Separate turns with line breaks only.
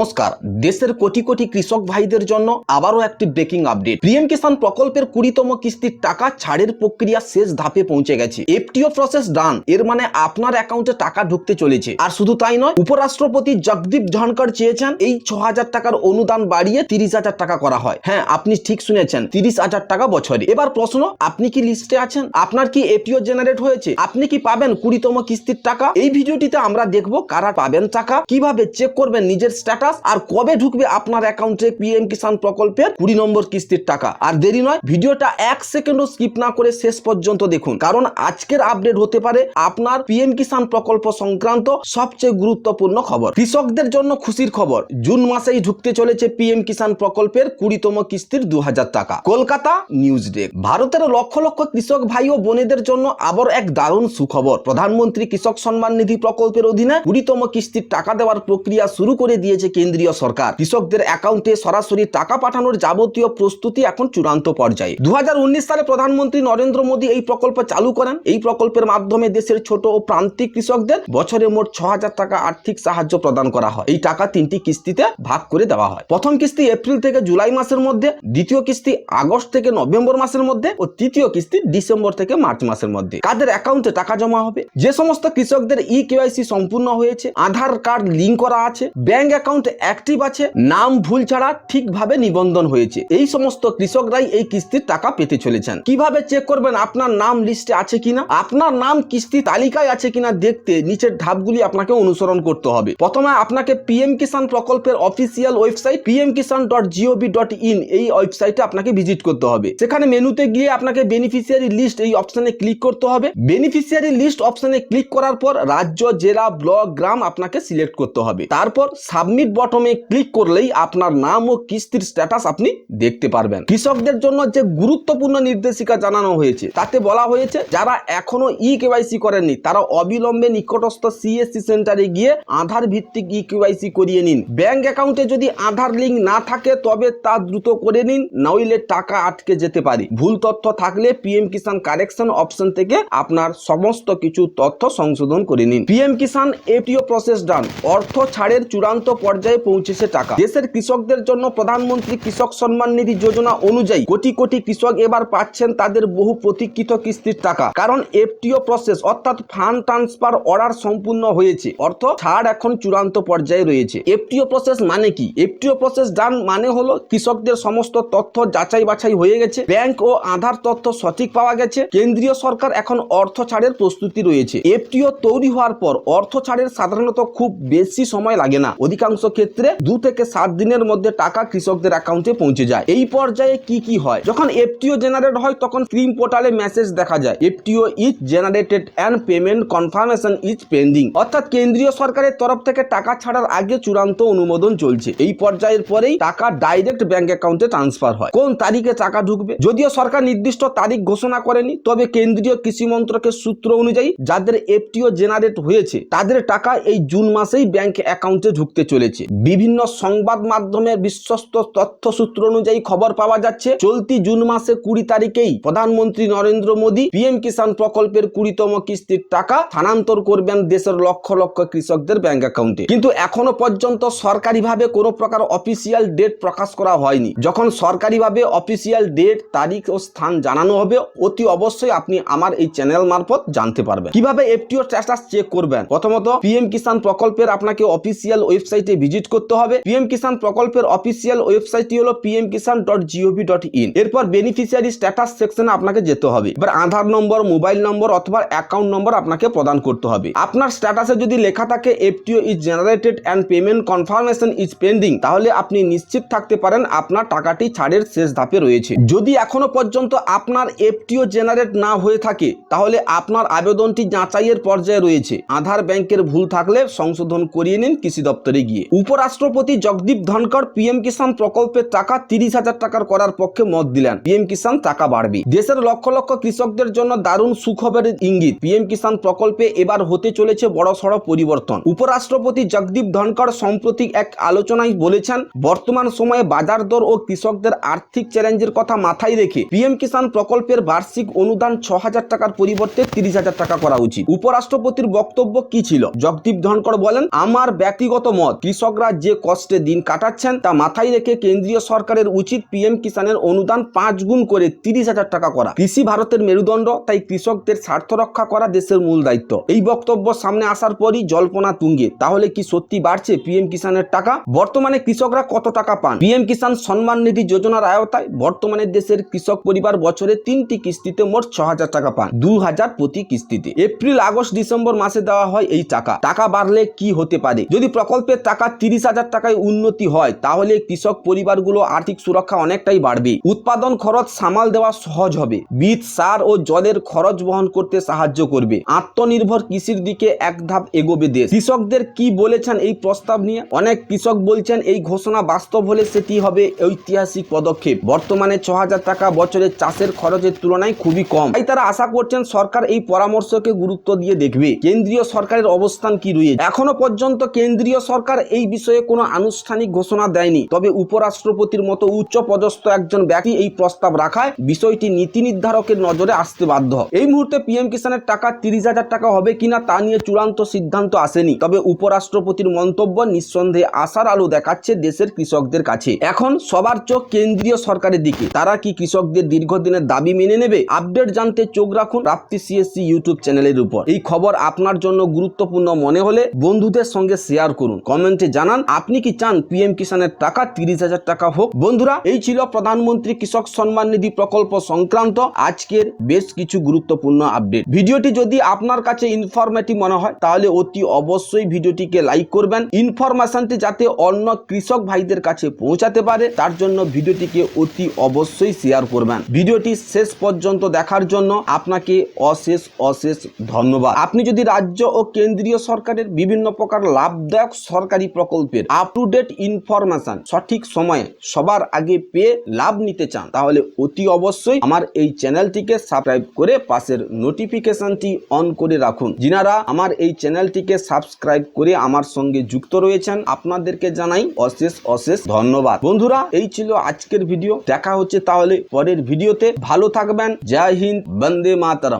নমস্কার। দেশের কোটি কোটি কৃষক ভাইদের জন্য আবারও একটি ব্রেকিং আপডেট পিএম কিষাণ প্রকল্পের কুড়িতম কিস্তির টাকা ছাড়ের প্রক্রিয়া শেষ ধাপে পৌঁছে গেছে। এফটিও প্রসেস ডান এর মানে আপনার অ্যাকাউন্টে টাকা ঢুকতে চলেছে। আর শুধু তাই নয়, উপরাষ্ট্রপতি জগদীপ ধনকর চেয়েছেন এই ছ হাজার টাকার অনুদান বাড়িয়ে তিরিশ হাজার টাকা করা হয়। হ্যাঁ আপনি ঠিক শুনেছেন, তিরিশ হাজার টাকা বছরে। এবার প্রশ্ন, আপনি কি লিস্টে আছেন? আপনার কি এফটিও জেনারেট হয়েছে? আপনি কি পাবেন কুড়িতম কিস্তির টাকা? এই ভিডিওটিতে আমরা দেখব কারা পাবেন টাকা, কীভাবে চেক করবেন নিজের স্ট্যাটাস আর কবে ঢুকবে আপনার অ্যাকাউন্টে পিএম কিষাণ প্রকল্পের কুড়ি নম্বর কিস্তির টাকা? আর দেরি নয়, ভিডিওটা এক সেকেন্ডও স্কিপ না করে শেষ পর্যন্ত দেখুন। কারণ আজকের আপডেট হতে পারে আপনার পিএম কিষাণ প্রকল্প সংক্রান্ত সবচেয়ে গুরুত্বপূর্ণ খবর। কৃষকদের জন্য খুশির খবর, জুন মাসেই ঢুকতে চলেছে পিএম কিষাণ প্রকল্পের কুড়িতম কিস্তির দু হাজার টাকা। কলকাতা নিউজ ডেস্ক ভারতের লক্ষ লক্ষ কৃষক ভাই ও বোনেদের জন্য আবার এক দারুণ সুখবর। প্রধানমন্ত্রী কৃষক সম্মান নিধি প্রকল্পের অধীনে কুড়িতম কিস্তির টাকা দেওয়ার প্রক্রিয়া শুরু করে দিয়েছে কেন্দ্রীয় সরকার। কৃষকদের অ্যাকাউন্টে সরাসরি টাকা পাঠানোর যাবতীয় প্রস্তুতি এখন চূড়ান্ত পর্যায়ে। দু হাজার উনিশ সালে প্রধানমন্ত্রী নরেন্দ্র মোদী এই প্রকল্প চালু করেন। এই প্রকল্পের মাধ্যমে দেশের ছোট ও প্রান্তিক কৃষকদের বছরে মোট ছ টাকা আর্থিক সাহায্য প্রদান করা হয়। এই টাকা তিনটি কিস্তিতে ভাগ করে দেওয়া হয়। প্রথম কিস্তি এপ্রিল থেকে জুলাই মাসের মধ্যে, দ্বিতীয় কিস্তি আগস্ট থেকে নভেম্বর মাসের মধ্যে ও তৃতীয় কিস্তি ডিসেম্বর থেকে মার্চ মাসের মধ্যে। কাদের অ্যাকাউন্টে টাকা জমা হবে? যে সমস্ত কৃষকদের ই কেওয়াইসি সম্পূর্ণ হয়েছে, আধার কার্ড লিঙ্ক করা আছে, ব্যাংক অ্যাকাউন্ট অ্যাক্টিভ আছে। নাম ভুল ছাড়া ঠিকভাবে নিবন্ধন হয়েছে। এই সমস্ত কৃষকরাই এই কিস্তির টাকা পেতে চলেছেন। কীভাবে চেক করবেন আপনার নাম লিস্টে আছে কিনা? আপনার নাম কিস্তি তালিকায় আছে কিনা দেখতে নিচের ধাপগুলি আপনাকে অনুসরণ করতে হবে। প্রথমে আপনাকে পিএম কিষাণ প্রকল্পের official website PM Kisan dot G O V dot in এই ওয়েবসাইটে আপনাকে ভিজিট করতে হবে। সেখানে মেনুতে গিয়ে আপনাকে বেনিফিশিয়ারি লিস্ট এই অপশনে ক্লিক করতে হবে। বেনিফিশিয়ারি লিস্ট অপশনে ক্লিক করার পর রাজ্য, জেলা, ব্লক, গ্রাম আপনাকে সিলেক্ট করতে হবে। তারপর সাবমিট বটমে ক্লিক করলেই আপনার নাম ও কিস্তির স্ট্যাটাস আপনি দেখতে পারবেন। কৃষকদের জন্য যে গুরুত্বপূর্ণ নির্দেশিকা জানানো হয়েছে, তাতে বলা হয়েছে, যারা এখনও ই কেওয়াইসি করেননি, তারা অবিলম্বে নিকটস্থ সিএসসি সেন্টারে গিয়ে আধার ভিত্তিক ই কেওয়াইসি করিয়ে নিন। ব্যাংক অ্যাকাউন্টে যদি আধার লিঙ্ক না থাকে, তবে তা দ্রুত করে নিন, নইলে টাকা আটকে যেতে পারে। ভুল তথ্য থাকলে পিএম কিষাণ কারেকশন অপশন থেকে আপনার সমস্ত কিছু তথ্য সংশোধন করে নিন। পিএম কিষাণ এটিও প্রসেস ডান অর্থ ছাড়ের চূড়ান্ত পর্যায়ে পৌঁছেছে টাকা। দেশের কৃষকদের জন্য প্রধানমন্ত্রী কৃষক সম্মান নিধি যোজনা অনুযায়ী কোটি কোটি কৃষক এবার পাচ্ছেন তাদের বহু প্রতীক্ষিত কিস্তির টাকা। কারণ এফটিও প্রসেস অর্থাৎ ফান্ড ট্রান্সফার অর্ডার সম্পূর্ণ হয়েছে। অর্থ ছাড় এখন চূড়ান্ত পর্যায়ে রয়েছে। এফটিও প্রসেস মানে কি? এফটিও প্রসেস ডান মানে হলো কৃষকদের সমস্ত তথ্য যাচাই বাছাই হয়ে গেছে। ব্যাংক ও আধার তথ্য সঠিক পাওয়া গেছে। কেন্দ্রীয় সরকার এখন অর্থ ছাড়ের প্রস্তুতি রয়েছে। এফটিও তৈরি হওয়ার পর অর্থ ছাড়ের সাধারণত খুব বেশি সময় লাগে না। অধিকাংশ ক্ষেত্রে দু থেকে সাত দিনের মধ্যে টাকা কৃষকদের অ্যাকাউন্টে পৌঁছে যায়। এই পর্যায়ে কি কি হয়? যখন এফটিও জেনারেট হয়, তখন ক্রিম পোর্টালে মেসেজ দেখা যায়। FTO is generated and payment confirmation is pending অর্থাৎ কেন্দ্রীয় সরকারের তরফ থেকে টাকা ছাড়ার আগে চূড়ান্ত অনুমোদন চলছে। এই পর্যায়ের পরেই টাকা ডাইরেক্ট ব্যাংক অ্যাকাউন্টে ট্রান্সফার হয়। কোন তারিখে টাকা ঢুকবে? যদিও সরকার নির্দিষ্ট তারিখ ঘোষণা করেনি, তবে কেন্দ্রীয় কৃষি মন্ত্রকের সূত্র অনুযায়ী যাদের এফটিও জেনারেট হয়েছে, তাদের টাকা এই জুন মাসেই ব্যাংক অ্যাকাউন্টে ঢুকতে চলেছে। বিভিন্ন সংবাদ মাধ্যমের বিশ্বস্ত তথ্য সূত্র অনুযায়ী খবর পাওয়া যাচ্ছে, চলতি জুন মাসে কুড়ি তারিখেই প্রধানমন্ত্রী নরেন্দ্র মোদী পিএম কিষাণ প্রকল্পের কুড়িতম কিস্তির টাকা স্থানান্তর করবেন দেশের লক্ষ লক্ষ কৃষকদের ব্যাংক অ্যাকাউন্টে। কিন্তু এখনও পর্যন্ত সরকারিভাবে কোনো প্রকার অফিসিয়াল ডেট প্রকাশ করা হয়নি। যখন সরকারিভাবে অফিসিয়াল ডেট, তারিখ ও স্থান জানানো হবে, অতি অবশ্যই আপনি আমার এই চ্যানেল মারফত জানতে পারবেন। কীভাবে এফটিও স্ট্যাটাস চেক করবেন? প্রথমত, পিএম কিষাণ প্রকল্পের আপনাকে অফিসিয়াল ওয়েবসাইটে ভিজিট করতে হবে। পিএম কিষাণ প্রকল্পের অফিসিয়াল ওয়েবসাইটটি হলো PM Kisan dot G O V dot in এরপর বেনিফিশিয়ারি স্ট্যাটাস সেকশনে আপনাকে যেতে হবে। এবার আধার নম্বর মোবাইল নম্বর অথবা অ্যাকাউন্ট নম্বর আপনাকে প্রদান করতে হবে। আপনার স্ট্যাটাসে যদি লেখা থাকে FTO is generated and payment confirmation is pending তাহলে আপনি নিশ্চিত থাকতে পারেন আপনার টাকাটি ছাড়ের শেষ ধাপে রয়েছে। যদি এখনও পর্যন্ত আপনার এফটিও জেনারেট না হয়ে থাকে, তাহলে আপনার আবেদনটি যাচাইয়ের পর্যায়ে রয়েছে। আধার ব্যাংকের ভুল থাকলে সংশোধন করিয়ে নিন কৃষি দপ্তরে গিয়ে। উপরাষ্ট্রপতি জগদীপ ধনকর পিএম কিষাণ প্রকল্পের টাকা তিরিশ হাজার টাকার করার পক্ষে মত দিলেন। পিএম কিষাণ টাকা বাড়বে। দেশের লক্ষ লক্ষ কৃষকদের জন্য দারুণ সুখবরের ইঙ্গিত। পিএম কিষাণ প্রকল্পে এবার হতে চলেছে বড় সড় পরিবর্তন। উপরাষ্ট্রপতি জগদীপ ধনকর সম্প্রতি এক আলোচনায় বলেছেন, বর্তমান সময়ে বাজার দর ও কৃষকদের আর্থিক চ্যালেঞ্জের কথা মাথায় রেখে পিএম কিষাণ প্রকল্পের বার্ষিক অনুদান ছ হাজার টাকার পরিবর্তে তিরিশ হাজার টাকা করা উচিত। উপরাষ্ট্রপতির বক্তব্য কি ছিল? জগদীপ ধনকর বলেন, আমার ব্যক্তিগত মত, কৃষক কৃষকরা যে কষ্টে দিন কাটাচ্ছেন তা মাথায় রেখে কেন্দ্রীয় সরকারের উচিত পিএম কিষানের অনুদান পাঁচ গুণ করে তিরিশ হাজার টাকা করা। কৃষি ভারতের মেরুদণ্ড, তাই কৃষকদের স্বার্থ রক্ষা করা দেশের মূল দায়িত্ব। এই বক্তব্য সামনে আসার পরই জল্পনা তুঙ্গে। তাহলে কি সত্যি বাড়ছে পিএম কিষানের টাকা? বর্তমানে কৃষকরা কত টাকা পান? পিএম কিষান সম্মান নিধি যোজনার আয়তায় বর্তমানে দেশের কৃষক পরিবার বছরে তিনটি কিস্তিতে মোট ছ হাজার টাকা পান, দু হাজার প্রতি কিস্তিতে। এপ্রিল, আগস্ট, ডিসেম্বর মাসে দেওয়া হয় এই টাকা। টাকা বাড়লে কি হতে পারে? যদি প্রকল্পের টাকা তিরিশ হাজার টাকায় উন্নতি হয়, তাহলে কৃষক পরিবারগুলো আর্থিক সুরক্ষা অনেকটাই বাড়বে। উৎপাদন খরচ সামাল দেওয়া সহজ হবে। বীজ, সার ও জলের খরচ বহন করতে সাহায্য করবে। আত্মনির্ভর কৃষির দিকে এক ধাপ এগোবে দেশ। কৃষকদের কি বলেছেন এই প্রস্তাব নিয়ে? অনেক কৃষক বলছেন এই ঘোষণা বাস্তব হলে সেটি হবে ঐতিহাসিক পদক্ষেপ। বর্তমানে ছ হাজার টাকা বছরে চাষের খরচের তুলনায় খুবই কম। তাই তারা আশা করছেন সরকার এই পরামর্শকে গুরুত্ব দিয়ে দেখবে। কেন্দ্রীয় সরকারের অবস্থান কি রয়েছে? এখনও পর্যন্ত কেন্দ্রীয় সরকার এই বিষয়ে কোনো আনুষ্ঠানিক ঘোষণা দেয়নি। তবে উপরাষ্ট্রপতির মতো উচ্চ পদস্থ একজন ব্যক্তি এই প্রস্তাব রাখায় বিষয়টি নীতি নির্ধারকের নজরে আসতে বাধ্য। এই মুহূর্তে পিএম কিষানের টাকা তিরিশ হাজার টাকা হবে কিনা তা নিয়ে চূড়ান্ত সিদ্ধান্ত আসেনি। তবে উপরাষ্ট্রপতির মন্তব্য নিঃসন্দেহে আশার আলো দেখাচ্ছে দেশের কৃষকদের কাছে। এখন সবার চোখ কেন্দ্রীয় সরকারের দিকে। তারা কি কৃষকদের দীর্ঘদিনের দাবি মেনে নেবে? আপডেট জানতে চোখ রাখুন প্রাপ্তি সিএসসি ইউটিউব চ্যানেলের উপর। এই খবর আপনার জন্য গুরুত্বপূর্ণ মনে হলে বন্ধুদের সঙ্গে শেয়ার করুন। কমেন্টে জানান, আপনি কি চান পিএম কিষানের টাকা, তিরিশ হাজার টাকা হোক? বন্ধুরা, এই ছিল প্রধানমন্ত্রী কৃষক সম্মান নিধি প্রকল্প সংক্রান্ত আজকের বেশ কিছু গুরুত্বপূর্ণ আপডেট। ভিডিওটি যদি আপনার কাছে ইনফরমেটিভ মনে হয়, তাহলে অতি অবশ্যই ভিডিওটিকে লাইক করবেন। ইনফরমেশনটি যাতে অন্য কৃষক ভাইদের কাছে পৌঁছাতে পারে, তার জন্য ভিডিওটিকে অতি অবশ্যই শেয়ার করবেন। ভিডিওটি শেষ পর্যন্ত দেখার জন্য আপনাকে অশেষ অশেষ ধন্যবাদ। আপনি যদি রাজ্য ও কেন্দ্রীয় সরকারের বিভিন্ন প্রকার লাভদায়ক সরকারি প্রকল্পের আপ টু ডেট ইনফরমেশন সঠিক সময়ে সবার আগে পেয়ে লাভ নিতে চান, তাহলে অতি অবশ্যই আমার এই চ্যানেলটিকে সাবস্ক্রাইব করে পাশের নোটিফিকেশনটি অন করে রাখুন। যিনারা আমার এই চ্যানেলটিকে সাবস্ক্রাইব করে আমার সঙ্গে যুক্ত রয়েছেন, আপনাদেরকে জানাই অশেষ অশেষ ধন্যবাদ। বন্ধুরা, এই ছিল আজকের ভিডিও দেখা হচ্ছে তাহলে পরের ভিডিওতে ভালো থাকবেন। জয় হিন্দ, বন্দে মাতরম।